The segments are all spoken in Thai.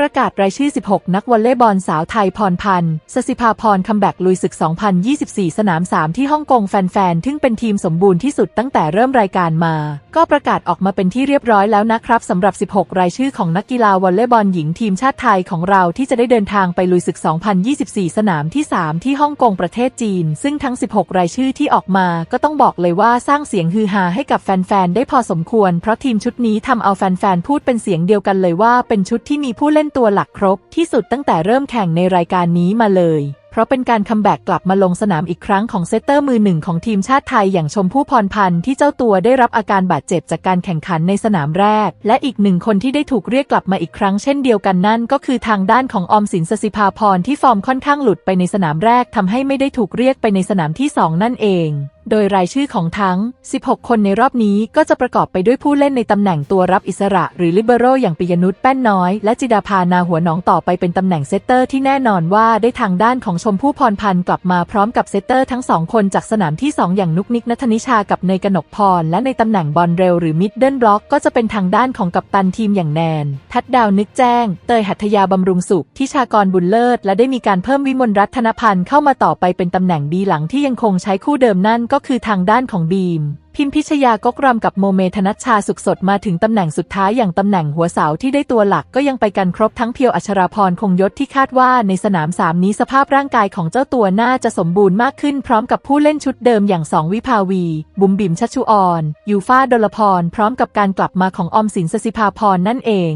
ประกาศรายชื่อ 16 นักวอลเลย์บอลสาวไทยพรพันธ์สสิภาพรคัมแบ็กลุยศึก 2024 สนาม 3 ที่ฮ่องกงแฟนๆทึ่งเป็นทีมสมบูรณ์ที่สุดตั้งแต่เริ่มรายการมา ก็ประกาศออกมาเป็นที่เรียบร้อยแล้วนะครับสำหรับ 16 รายชื่อของนักกีฬาวอลเลย์บอลหญิงทีมชาติไทยของเราที่จะได้เดินทางไปลุยศึก 2024 สนามที่ 3 ที่ฮ่องกงประเทศจีน ซึ่งทั้ง 16 รายชื่อที่ออกมา ก็ต้องบอกเลยว่าสร้างเสียงฮือฮาให้กับแฟนๆได้พอสมควร เพราะทีมชุดนี้ทำเอาแฟนๆพูดเป็นเสียงเดียวกันเลยว่าเป็นชุดที่มีผู้เล่นตัวหลักครบที่สุดตั้งแต่เริ่มแข่งในรายการนี้มาเลย เพราะเป็นการคัมแบ็กกลับมาลงสนามอีกครั้งของเซตเตอร์มือหนึ่งของทีมชาติไทยอย่างชมพู่พรพันธ์ที่เจ้าตัวได้รับอาการบาดเจ็บจากการแข่งขันในสนามแรก และอีกหนึ่งคนที่ได้ถูกเรียกกลับมาอีกครั้งเช่นเดียวกันนั่นก็คือทางด้านของออมสินสสิภาพรที่ฟอร์มค่อนข้างหลุดไปในสนามแรกทำให้ไม่ได้ถูกเรียกไปในสนามที่สองนั่นเอง โดยรายชื่อของทั้ง 16 คนในรอบนี้ก็จะประกอบไปด้วยผู้เล่นในตำแหน่งตัวรับอิสระ หรือลิเบโรอย่างปิยนุชแป้นน้อย และจิดาภานาหัวหนองต่อไปเป็นตำแหน่งเซตเตอร์ที่แน่นอนว่าได้ทางด้านของชมพู่พรพันธ์กลับมาพร้อมกับเซตเตอร์ทั้งสองคนจากสนามที่ 2 อย่างนุกนิกนัทนิชากับเนยกนกพร และในตำแหน่งบอลเร็วหรือมิดเดิลบล็อกก็จะเป็นทางด้านของกัปตันทีมอย่างแนน ทัดดาวนึกแจ้ง เตยหัตถยาบำรุงสุขทิชากรบุญเลิศและได้มีการเพิ่มวิมลรัตนพันธ์เข้ามาต่อไปเป็นตำแหน่งดีหลังที่ยังคงใช้คู่เดิมนั่นก็็คือทางด้านของบีม พิมพิชยากกรำกับโมเมธนัชชาสุขสดมาถึงตำแหน่งสุดท้ายอย่างตำแหน่งหัวเสาที่ได้ตัวหลักก็ยังไปกันครบทั้งเพียวอัชราพรคงยศที่คาดว่าในสนามสามนี้สภาพร่างกายของเจ้าตัวน่าจะสมบูรณ์มากขึ้นพร้อมกับผู้เล่นชุดเดิมอย่างสองวิภาวี บุมบิมชัชชุออนยูฟาดลพร พร้อมกับการกลับมาของออมสินสสิภาพรนั่นเอง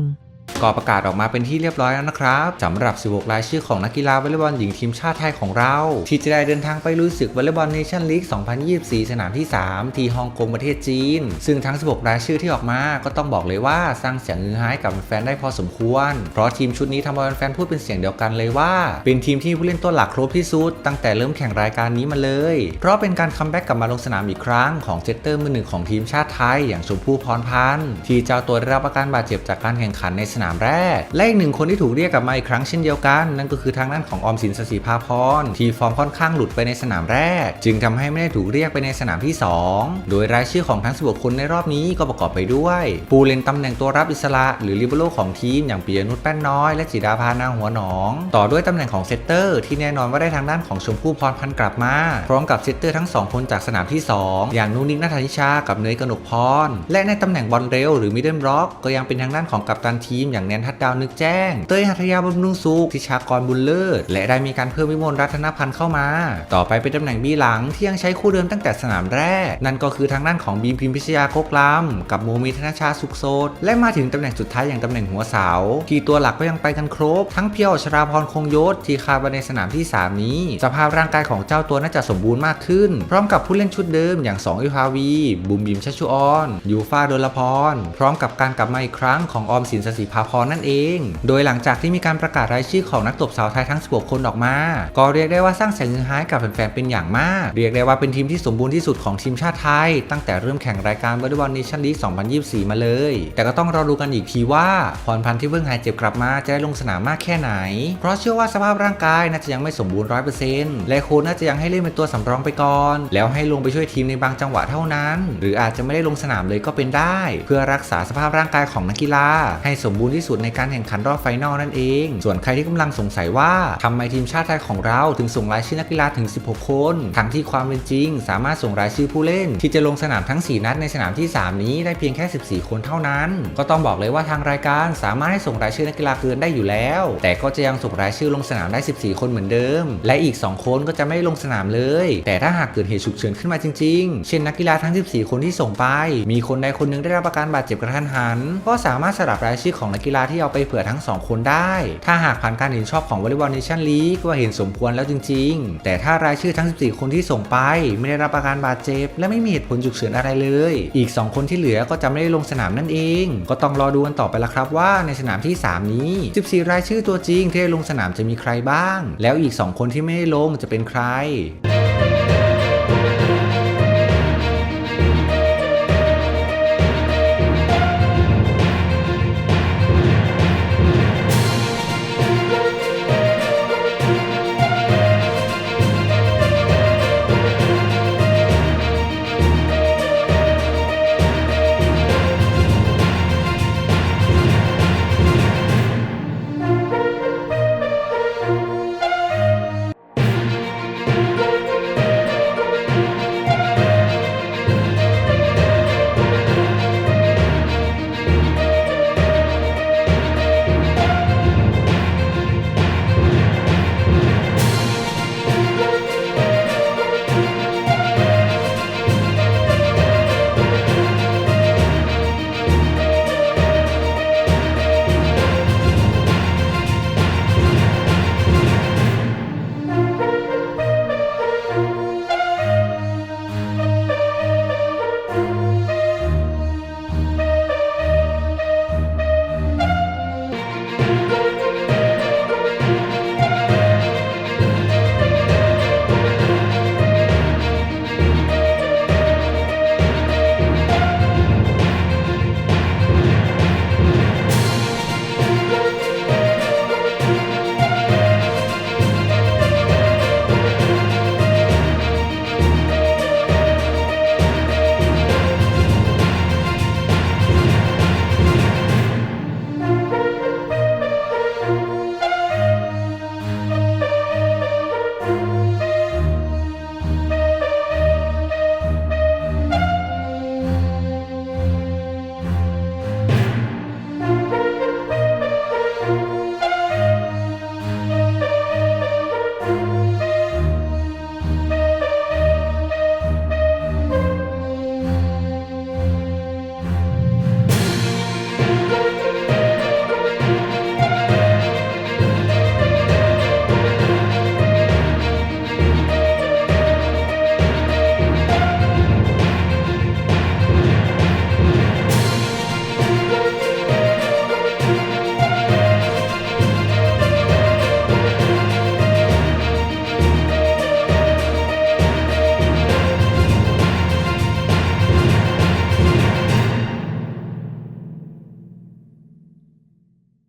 ก็ประกาศออกมาเป็นที่เรียบร้อยแล้วนะครับสำหรับ 16 รายชื่อของนักกีฬาวอลเลย์บอลหญิงทีมชาติไทยของเรา ที่จะได้เดินทางไปลุยศึกวอลเลย์บอลเนชั่นลีก 2024 สนามที่ 3 ที่ฮ่องกงประเทศจีน ซึ่งทั้ง 16 รายชื่อที่ออกมาก็ต้องบอกเลยว่าสร้างเสียงฮือฮาให้กับแฟนได้พอสมควร เพราะทีมชุดนี้ทำเอาแฟนพูดเป็นเสียงเดียวกันเลยว่า เป็นทีมที่ผู้เล่นตัวหลักครบที่สุดตั้งแต่เริ่มแข่งรายการนี้มาเลย เพราะเป็นการคัมแบ็กกลับมาลงสนามอีกครั้งของเจตเตอร์มือหนึ่งของทีมชาติไทยอย่างชมพู่พรพันธ์ที่เจ้าตัวได้รับอาการบาดเจ็บจากการแข่งขันในสนามแรก และอีกหนึ่งคนที่ถูกเรียกกลับมาอีกครั้งเช่นเดียวกัน นั่นก็คือทางด้านของออมสินสสีภาพรที่ฟอร์มค่อนข้างหลุดไปในสนามแรก จึงทำให้ไม่ได้ถูกเรียกไปในสนามที่ 2 โดยรายชื่อของทั้ง 16 คนในรอบนี้ก็ประกอบไปด้วยผู้เล่นตำแหน่งตัวรับอิสระ หรือลิเบโรของทีมอย่างปียนุชแป้นน้อย และจิดาภานาหัวหนอง ต่อด้วยตำแหน่งของเซตเตอร์ที่แน่นอนว่าได้ทางด้านของชมพู่พรพันธ์กลับมาพร้อมกับเซตเตอร์ทั้งสองคนจากสนามที่ 2 อย่างนุนิกนัทนิชากับเนยกนกพร และในตำแหน่งบอลเร็วหรือมิดเดิลบล็อกก็ยังเป็นทางด้านของกัปตันทีมอย่างแนนทัดดาวนึกแจ้ง เตยหัทยาบำรุงสุขทิชากรบุญเลิศ และได้มีการเพิ่มวิมลรัตนพันธ์เข้ามา ต่อไปเป็นตำแหน่งบีหลังที่ยังใช้คู่เดิมตั้งแต่สนามแรก นั่นก็คือทางด้านของบีมพิมพิชยาโกกลำกับโมมีธนชาสุขโสดและมาถึงตำแหน่งสุดท้ายอย่างตำแหน่งหัวเสาที่ตัวหลักก็ยังไปกันครบ ทั้งเพียวอัชราพรคงยศที่คาดว่าในสนามที่ 3 นี้ สภาพร่างกายของเจ้าตัวน่าจะสมบูรณ์มากขึ้น พร้อมกับผู้เล่นชุดเดิมอย่าง 2 อิพาวีบุมบิมชัชชุออน ยูฟาโดลพร พร้อมกับการกลับมาอีกครั้งของออมสินสสิภาพรนั่นเอง โดยหลังจากที่มีการประกาศรายชื่อของนักตบสาวไทยทั้ง 16 คนออกมา ก็เรียกได้ว่าสร้างเสียงฮือฮากับแฟนๆเป็นอย่างมาก เรียกได้ว่าเป็นทีมที่สมบูรณ์ที่สุดของทีมชาติไทย ตั้งแต่เริ่มแข่งรายการวอลเลย์บอลเนชั่นลีก2024 มาเลย แต่ก็ต้องรอดูกันอีกทีว่าพรพันธ์ที่เพิ่งหายเจ็บกลับมาจะได้ลงสนามมากแค่ไหน เพราะเชื่อว่าสภาพร่างกายน่าจะยังไม่สมบูรณ์100%และโค้ชน่าจะยังให้เล่นเป็นตัวสำรองไปก่อน แล้วให้ลงไปช่วยทีมในบางจังหวะเท่านั้น หรืออาจจะไม่ได้ลงสนามเลยก็เป็นได้ เพื่อรักษาสภาพร่างกายของนักกีฬาให้สมบูรณ์ที่สุดในการแข่งขันรอบไฟนอลนั่นเอง ส่วนใครที่กำลังสงสัยว่าทำไมทีมชาติไทยของเราถึงส่งรายชื่อนักกีฬาถึง 16 คน ทั้งที่ความเป็นจริง สามารถส่งรายชื่อผู้เล่น ที่จะลงสนามทั้ง 4 นัดในสนามที่ 3 นี้ได้เพียงแค่ 14 คนเท่านั้น ก็ต้องบอกเลยว่าทางรายการสามารถให้ส่งรายชื่อนักกีฬาเกินได้อยู่แล้ว แต่ก็จะยังส่งรายชื่อลงสนามได้ 14 คนเหมือนเดิม และอีก 2 คนก็จะไม่ลงสนามเลย แต่ถ้าหากเกิดเหตุฉุกเฉินขึ้นมาจริง ๆ เช่นนักกีฬาทั้ง 14 คนที่ส่งไป มีคนใดคนหนึงได้รับอาการบาดเจ็บกระทันหัน ก็สามารถสลับรายชื่อของนักกีฬาที่เอาไปเผื่อทั้ง 2 คนได้ ถ้าหากผ่านการเห็นชอบของวอลเลย์บอลเนชั่นลีกว่าเห็นสมควรแล้วจริง ๆ แต่ถ้ารายชื่อทั้ง 14 คนที่ส่งไป ไม่ได้รับอาการบาดเจ็บ และไม่มีเหตุผลฉุกเฉินอะไรเลย อีก 2 คนที่เหลือก็จะไม่ได้ลงสนามนั่นเอง ก็ต้องรอดูกันต่อไปละครับว่าในสนามที่ 3 นี้ 14 รายชื่อตัวจริงที่ได้ลงสนามจะมีใครบ้าง แล้วอีก 2 คนที่ไม่ได้ลงจะเป็นใคร